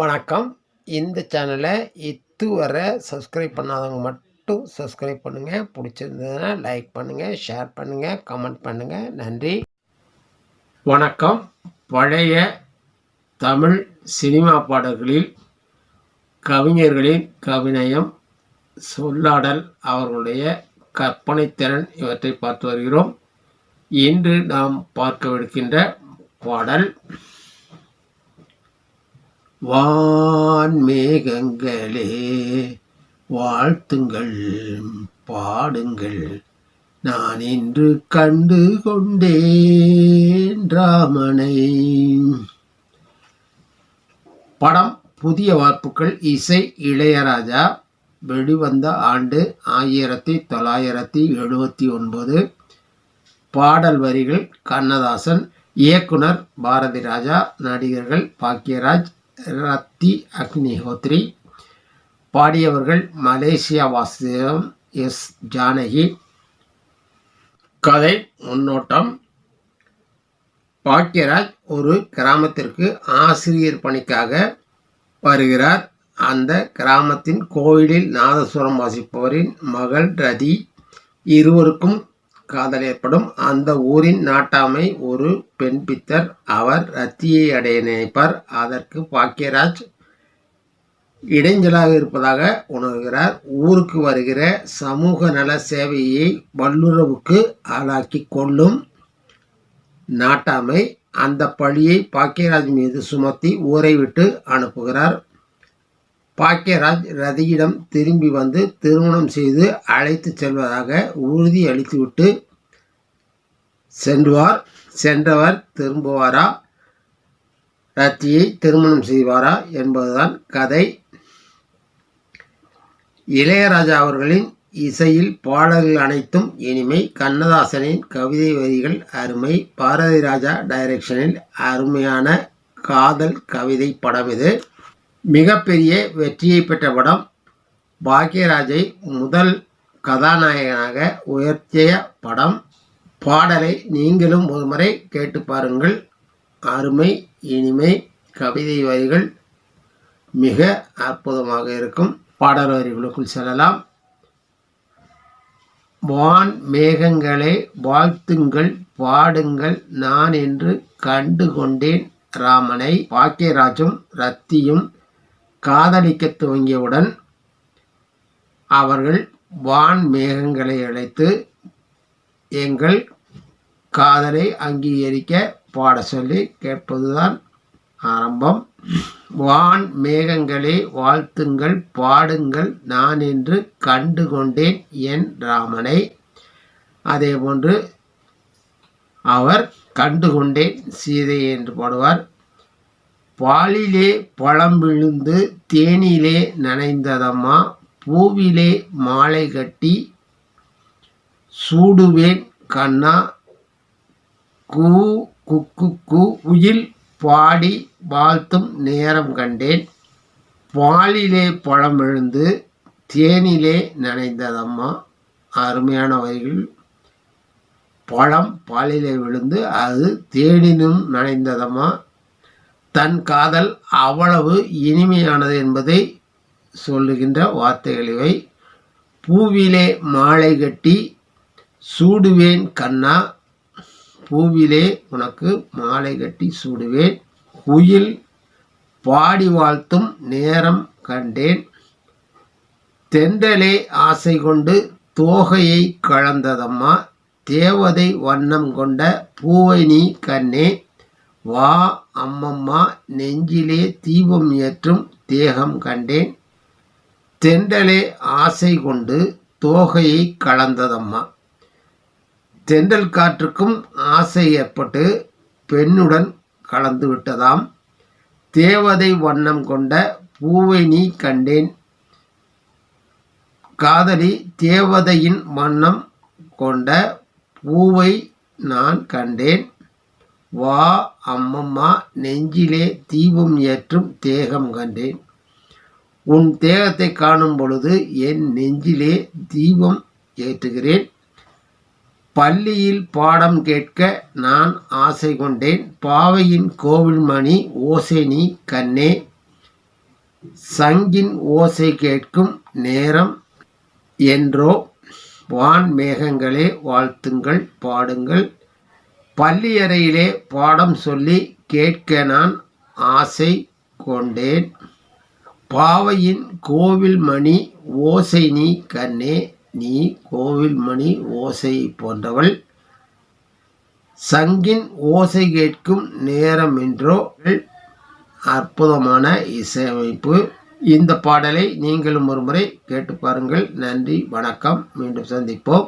வணக்கம். இந்த சேனலை இதுவரை சப்ஸ்கிரைப் பண்ணாதவங்க மட்டும் சப்ஸ்கிரைப் பண்ணுங்கள் பிடிச்சிருந்ததுன்னா லைக் பண்ணுங்கள் ஷேர் பண்ணுங்கள் கமெண்ட் பண்ணுங்கள் நன்றி. வணக்கம். பழைய தமிழ் சினிமா பாடல்களில் கவிஞர்களின் கவிநயம் சொல்லாடல் அவர்களுடைய கற்பனைத்திறன் இவற்றை பார்த்து வருகிறோம். இன்று நாம் பார்க்கவிருக்கின்ற பாடல் வான்மேகங்களே வாழ்த்துங்கள் பாடுங்கள். நான் இன்று கண்டு கொண்டேன் ராமனை. படம் புதிய வார்ப்புகள் இசை இளையராஜா வெளிவந்த ஆண்டு ஆயிரத்தி தொள்ளாயிரத்தி எழுபத்தி ஒன்பது. பாடல் வரிகள் கண்ணதாசன் இயக்குனர் பாரதி ராஜா நடிகர்கள் பாக்யராஜ் ரத்தி அக்னிஹோத்ரி. பாடியவர்கள் மலேசியா வாசுதேவம் எஸ். ஜானகி. கதை முன்னோட்டம். பாக்கியராஜ் ஒரு கிராமத்திற்கு ஆசிரியர் பணிக்காக வருகிறார். அந்த கிராமத்தின் கோயிலில் நாதசுரம் வாசிப்பவரின் மகள் ரதி. இருவருக்கும் காதல் ஏற்படும் அந்த ஊரின் நாட்டாமை ஒரு பெண் பித்தர். அவர் ரத்தியை அடைய நினைப்பார். அதற்கு பாக்கியராஜ் இடைஞ்சலாக இருப்பதாக உணர்கிறார். ஊருக்கு வருகிற சமூக நல சேவையை வல்லுறவுக்கு ஆளாக்கி கொள்ளும் நாட்டாமை அந்த பழியை பாக்கியராஜ் மீது சுமத்தி ஊரை விட்டு அனுப்புகிறார். பாக்கியராஜ் ரதியிடம் திரும்பி வந்து திருமணம் செய்து அழைத்து செல்வதாக உறுதி அளித்துவிட்டு சென்றுவார். சென்றவர் திரும்புவாரா? ரத்தியை திருமணம் செய்வாரா? என்பதுதான் கதை. இளையராஜா அவர்களின் இசையில் பாடல்கள் அனைத்தும் இனிமை. கண்ணதாசனின் கவிதை வரிகள் அருமை. பாரதி ராஜா டைரக்ஷனில் அருமையான காதல் கவிதை படம் இது. மிகப்பெரிய வெற்றியை பெற்ற படம் பாக்யராஜை முதல் கதாநாயகனாக உயர்த்திய படம். பாடலை நீங்களும் ஒருமுறை கேட்டு பாருங்கள். அருமை இனிமை கவிதை வரிகள் மிக அற்புதமாக இருக்கும். பாடல் வரிகளுக்குள் செல்லலாம். வான் மேகங்களை வாழ்த்துங்கள் பாடுங்கள் நான் என்று கண்டு கொண்டேன் ராமனை பாக்கியராஜும் ரத்தியும் காதலிக்க துவங்கியவுடன் அவர்கள் வான் மேகங்களை அழைத்து எங்கள் காதலை அங்கீகரிக்க பாட சொல்லி கேட்பதுதான் ஆரம்பம். வான் மேகங்களை வாழ்த்துங்கள் பாடுங்கள் நான் என்று கண்டு கொண்டேன் என் ராமனை. அதேபோன்று அவர் கண்டு கொண்டேன் சீதை என்று பாடுவார். பாலிலே பழம் விழுந்து தேனிலே நனைந்ததம்மா பூவிலே மாலை கட்டி சூடுவேன் கண்ணா. கூ குக்கு கூ உயில் பாடி வாழ்த்தும் நேரம் கண்டேன். பாலிலே பழம் விழுந்து தேனிலே நனைந்ததம்மா. அருமையான வரிகள் பழம் பாலிலே விழுந்து அது தேனினும் நனைந்ததம்மா. தன் காதல் அவ்வளவு இனிமையானது என்பதை சொல்லுகின்ற வார்த்தைகள் இவை. பூவிலே மாலை கட்டி சூடுவேன் கண்ணா பூவிலே உனக்கு மாலை கட்டி சூடுவேன். குயில் பாடி வாழ்த்தும் நேரம் கண்டேன். தெண்டலே ஆசை கொண்டு தோகையை கலந்ததம்மா தேவதை வண்ணம் கொண்ட பூவை நீ கண்ணே. வா அம்மம்மா நெஞ்சிலே தீபம் ஏற்றும் தேகம் கண்டேன். தெண்டலே ஆசை கொண்டு தோகையை கலந்ததம்மா. தென்றல் காற்றுக்கும் ஆசை ஏற்பட்டு பெண்ணுடன் கலந்து விட்டதாம். தேவதை வண்ணம் கொண்ட பூவை நீ கண்டேன். காதலி தேவதையின் வண்ணம் கொண்ட பூவை நான் கண்டேன். வா அம்மம்மா நெஞ்சிலே தீபம் ஏற்றும் தேகம் கண்டேன். உன் தேகத்தை காணும் பொழுது என் நெஞ்சிலே தீபம் ஏற்றுகிறேன். பள்ளியில் பாடம் கேட்க நான் ஆசை கொண்டேன். பாவையின் கோவில் மணி ஓசை நீ கண்ணே. சங்கின் ஓசை கேட்கும் நேரம் என்றோ வான் மேகங்களே வாழ்த்துங்கள் பாடுங்கள். பள்ளியறையிலே பாடம் சொல்லி கேட்க நான் ஆசை கொண்டேன். பாவையின் கோவில் மணி ஓசை நீ கண்ணே நீ கோவில் மணி ஓசை போன்றவள். சங்கின் ஓசை கேட்கும் நேரம் என்றோ அற்புதமான இசையமைப்பு. இந்த பாடலை நீங்களும் ஒருமுறை கேட்டு பாருங்கள். நன்றி வணக்கம். மீண்டும் சந்திப்போம்.